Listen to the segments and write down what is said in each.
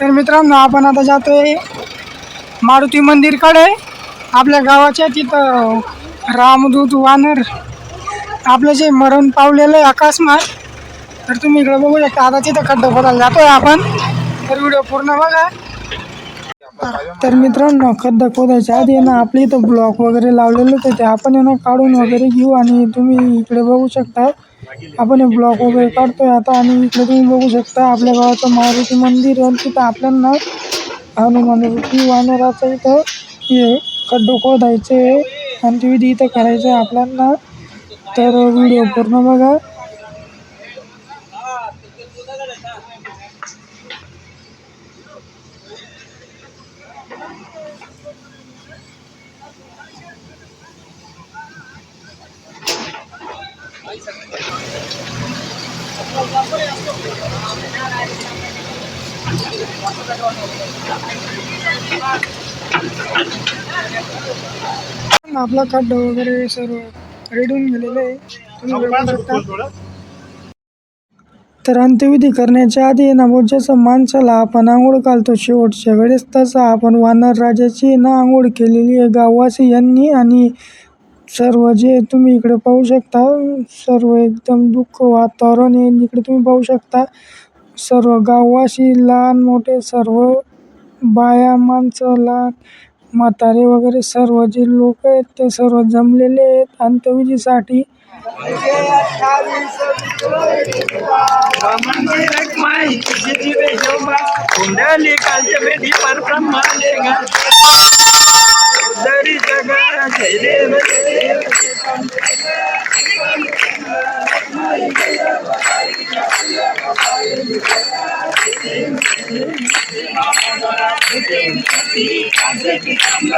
तर मित्रांनो आपण आता जातोय मारुती मंदिरकडे. आपल्या गावाच्या तिथं रामदूत वानर आपलं जे मरण पावलेलं आहे अकस्मात. तर तुम्ही इकडे बघू शकता आता तिथं खड्डा खोदायला जातोय आपण. तर व्हिडिओ पूर्ण बघा. तर मित्रांनो खड्डा खोदायच्या आधी आहे ना आपल्या इथं ब्लॉक वगैरे लावलेले होते ते आपण आहे ना काढून वगैरे घेऊ आणि तुम्ही इकडे बघू शकता. आपण हे ब्लॉक वगैरे काढतोय आता आणि इकडे तुम्ही बघू शकता आपल्या गावाचं मारुती मंदिर आहे तिथं आपल्याला हनुमानरूपी वानराचं इथं हे खड्डो खोदायचे आहे आणि ते विधी इथं करायचं आहे आपल्याला. तर व्हिडिओ पूर्ण बघा. आपला खड्डा वगैरे सर्व रेडी होऊन गेलेलं आहे. तुम्ही बघू शकता. तर अंत्यविधी करण्याच्या आधी ना जसं माणसाला आपण आंघोळ घालतो. शेवटच्या वेळेस तसं आपण वानर राजाची ना आंघोळ केलेली आहे. गाववासी यांनी आणि सर्व जे तुम्ही इकडे पाहू शकता सर्व एकदम दुःख वातावरण आहे. इकडे तुम्ही पाहू शकता सर्व गाववासी लहान मोठे सर्व बाया माणसं लहान म्हातारे वगैरे सर्व जे लोक आहेत ते सर्व जमलेले आहेत. अंत्यविधीसाठी कुंडली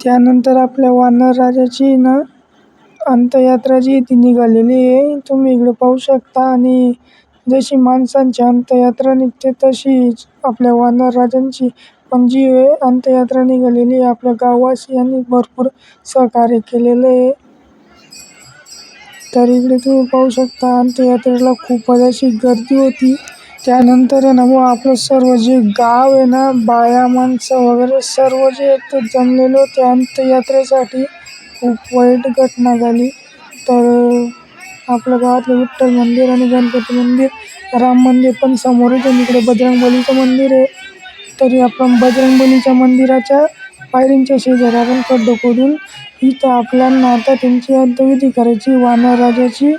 त्यानंतर आपल्या वानर राजाची ना अंत्ययात्रा जी ती निघालेली आहे. तुम्ही इकडे पाहू शकता आणि जशी माणसांची अंतयात्रा निघते तशीच आपल्या वानर राजांची पण जी आहे अंत्ययात्रा निघालेली आहे आपल्या गाववासियांनी भरपूर सहकार्य केलेलं आहे. तर इकडे तुम्ही पाहू शकता अंत्ययात्रेला खूपच अशी गर्दी होती. त्यानंतर आहे ना मग आपलं सर्व जे गाव आहे ना बाया माणसं वगैरे सर्व जे आहेत जमलेले होते अंत्ययात्रेसाठी खूप वाईट घटना झाली. तर आपलं गावातलं विठ्ठल मंदिर आणि गणपती मंदिर राम मंदिर पण समोर आहे. इकडे बजरंगबलीचं मंदिर आहे. तरी आपण बजरंगबलीच्या मंदिराच्या पायरींच्या शेजारी खड्ड खोदून इथं आपल्या आता त्यांची अंत्यविधी करायची वानर राजाची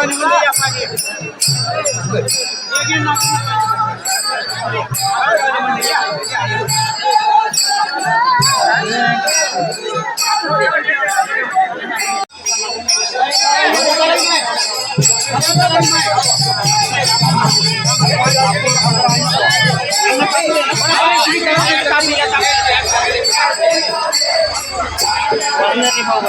আপনাকে ভালো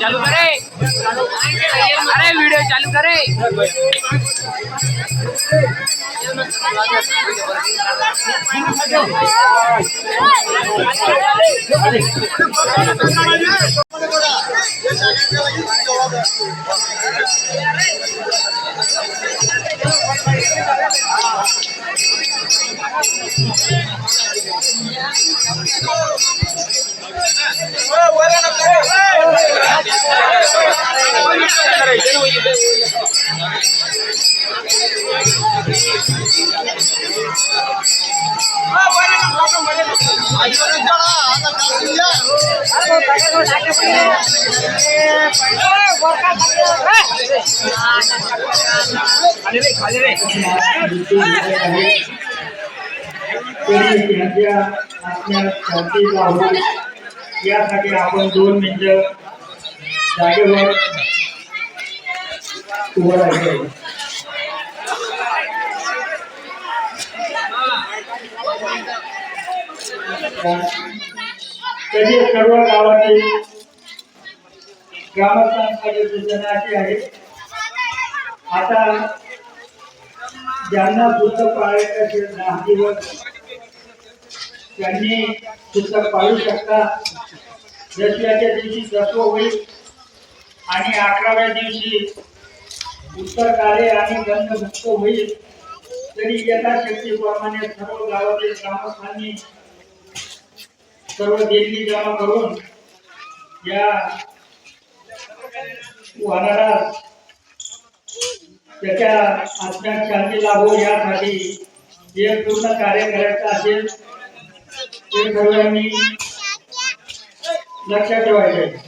चालू करे अरे व्हिडिओ चालू करे तरी यांच्या आत्म्यात शांती लाभो यासाठी आपण दोन मिनिटं जागेवर उभं राहायचं तरी सर्व गावातील? ग्रामस्थांसाठी सूचना अशी आहे. आता ज्यांना पुस्तक पाळायचं असेल दहा दिवस त्यांनी पुस्तक पाळू शकता. दसव्याच्या दिवशी दसवं होईल. आणि अकराव्या दिवशी उत्तर कार्य आणि गंधमुक्त होईल. तरी यथाशक्तीप्रमाणे सर्व गावातील ग्रामस्थांनी सर्व देणगी जमा करून या वानरास त्याच्या आत्म्यात शांती लाभो यासाठी जे पूर्ण कार्य करायचं असेल ते सर्वांनी लक्षात ठेवायचे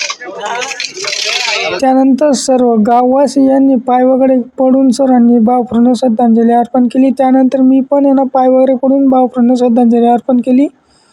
त्यानंतर सर्व गाववासी यांनी पाय वगैरे पडून सरांनी भावपूर्ण श्रद्धांजली अर्पण केली. त्यानंतर मी पण यांना पाय वगैरे पडून भावपूर्ण श्रद्धांजली अर्पण केली.